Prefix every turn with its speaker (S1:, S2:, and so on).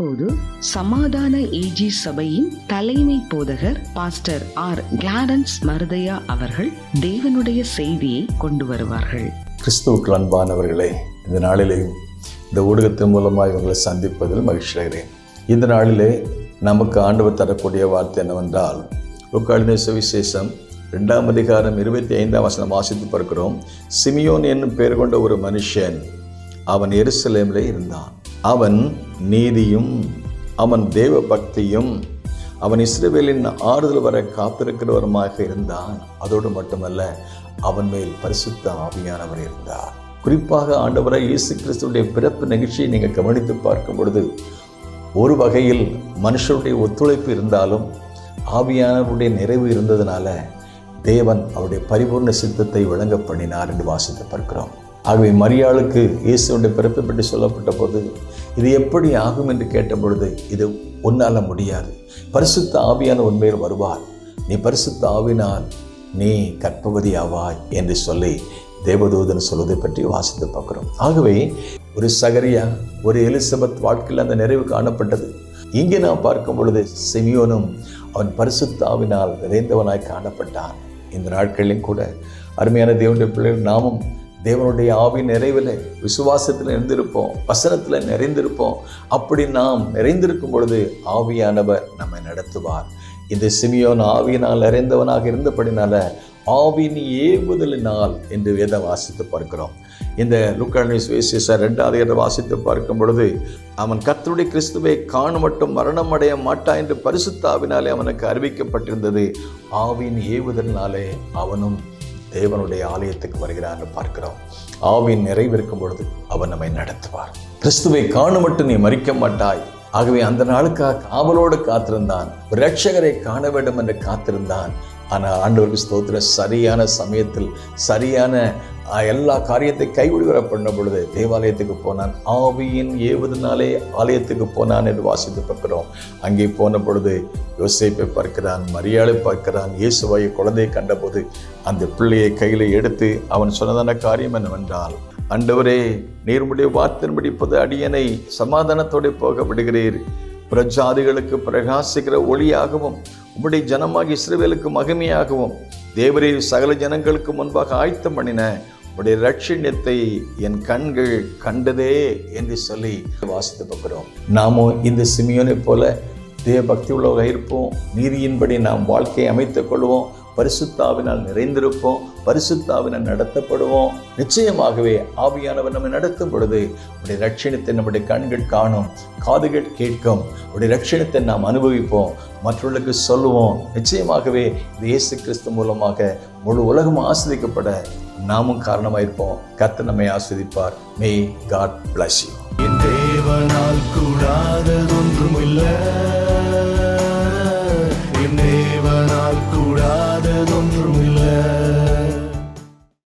S1: அப்போது சமாதான ஏஜி சபையின் தலைமை போதகர் பாஸ்டர் ஆர் கிளாரன்ஸ் மருதையா அவர்கள் தேவனுடைய செய்தியை கொண்டு வருவார்கள்.
S2: கிறிஸ்துவுக்கு அன்பானவர்களே இந்த நாளிலேயும் இந்த ஊடகத்தின் மூலமாக இவங்களை சந்திப்பதில் மகிழ்ச்சி அடைகிறேன். இந்த நாளிலே நமக்கு ஆண்டவர் தரக்கூடிய வார்த்தை என்னவென்றால் லுக்காளின சுவிசேஷம் ரெண்டாம் அதிகாரம் இருபத்தி ஐந்தாம் வசனம் வாசித்து பார்க்கிறோம். சிமியோன் என்னும் பெயர் கொண்ட ஒரு மனுஷன் அவன் எருசலேமிலே இருந்தான். அவன் நீதியும் அவன் தேவ பக்தியும் அவன் இஸ்ரேவேலின் ஆறுதல் வர காத்திருக்கிறவருமாக இருந்தான். அதோடு மட்டுமல்ல அவன் மேல் பரிசுத்த ஆவியானவர் இருந்தார். குறிப்பாக ஆண்டவராக இயேசு கிறிஸ்துடைய பிறப்பு நிகழ்ச்சியை நீங்கள் கவனித்து பார்க்கும் பொழுது ஒரு வகையில் மனுஷருடைய ஒத்துழைப்பு இருந்தாலும் ஆவியானவருடைய நிறைவு இருந்ததுனால தேவன் அவருடைய பரிபூர்ண சித்தத்தை வழங்க பண்ணினார் என்று வாசித்து பார்க்கிறோம். ஆகவே மரியாளுக்கு இயேசுடைய பிறப்பு பற்றி சொல்லப்பட்ட போது இது எப்படி ஆகும் என்று கேட்ட பொழுது இது உன்னால் முடியாது. பரிசுத்த ஆவியான உண்மையில் வருவார். நீ பரிசுத்த ஆவினால் நீ கற்பவதி ஆவாய் என்று சொல்லி தேவதூதன் சொல்வதை பற்றி வாசித்து பார்க்குறோம். ஆகவே ஒரு சகரியா ஒரு எலிசபெத் வாழ்க்கையில் அந்த நிறைவு காணப்பட்டது. இங்கே நாம் பார்க்கும் பொழுது செமியோனும் அவன் பரிசுத்தாவினால் நிறைந்தவனாய் காணப்பட்டான். இந்த நாட்களிலும் கூட அருமையான தேவனுடைய பிள்ளைகள் நாமும் தேவனுடைய ஆவி நிறைவில் விசுவாசத்தில் இருந்திருப்போம் வசனத்தில் நிறைந்திருப்போம். அப்படி நாம் நிறைந்திருக்கும் பொழுது ஆவியானவர் நம்மை நடத்துவார். இந்த சிமியோன் ஆவியினால் நிறைந்தவனாக இருந்தபடினால ஆவின் ஏவுதலினால் என்று வேதம் வாசித்து பார்க்கிறோம். இந்த லுக்கானி சுவிசேஷ ரெண்டாவது இடம் வாசித்து பார்க்கும் பொழுது அவன் கத்தருடைய கிறிஸ்துவை காணும் மட்டும் மரணம் அடைய மாட்டா என்று பரிசுத்தாவினாலே அவனுக்கு அறிவிக்கப்பட்டிருந்தது. ஆவின் ஏவுதலினாலே அவனும் தேவனுடைய ஆலயத்துக்கு வருகிறான்னு பார்க்கிறோம். ஆவின் நிறைவிருக்கும் பொழுது அவர் நம்மை நடத்துவார். கிறிஸ்துவை காணும் மட்டும் நீ மறிக்க மாட்டாய். ஆகவே அந்த நாளுக்காக காவலோடு காத்திருந்தான். ரட்சகரை காண வேண்டும் என்று காத்திருந்தான். ஆனால் ஆண்டவருக்கு ஸ்தோத்திர சரியான சமயத்தில் சரியான எல்லா காரியத்தை கைவிடுகிற பண்ண பொழுது தேவாலயத்துக்கு போனான். ஆவியின் ஏவுதனாலே ஆலயத்துக்கு போனான் என்று வாசித்து பார்க்கிறோம். அங்கே போன பொழுது யோசிப்பை பார்க்கிறான் மரியாதை பார்க்கிறான். இயேசுவாயை குழந்தையை கண்டபோது அந்த பிள்ளையை கையில் எடுத்து அவன் சொன்னதான காரியம் என்னவென்றால் அண்டவரே நீர்முடைய வார்த்தையின்படி இப்போது அடியனை சமாதானத்தோடு போக விடுகிறீர். பிரஜாதிகளுக்கு பிரகாசிக்கிற ஒளியாகவும் உம்முடைய ஜனமாகி இஸ்ரவேலுக்கு மகிமையாகவும் தேவரே சகல ஜனங்களுக்கு முன்பாக ஆயத்தம் பண்ணின உடைய ரட்சண்யத்தை என் கண்கள் கண்டதே என்று சொல்லி வாசித்து பார்க்குறோம் நாமும் இந்த சிமியோனை போல தேவ பக்தி உள்ளவராக இருப்போம். நீதியின்படி நாம் வாழ்க்கையை அமைத்துக் கொள்வோம். பரிசுத்தாவினால் நிறைந்திருப்போம் பரிசுத்தாவினால் நடத்தப்படுவோம். நிச்சயமாகவே ஆவியானவர் நம்மை நடத்தும் பொழுது உடைய ரட்சணத்தை நம்முடைய கண்கள் காணும் காதுகள் கேட்கும். உடைய ரட்சணத்தை நாம் அனுபவிப்போம் மற்றவர்களுக்கு சொல்லுவோம். நிச்சயமாகவே இயேசு கிறிஸ்து மூலமாக முழு உலகம் ஆஸ்வதிக்கப்பட நாமும் காரணமாயிருப்போம் கத்த நம்மை ஆஸ்வதிப்பார். May God bless you.
S3: என் தேவனால் கூடாததொன்றுமில்லை.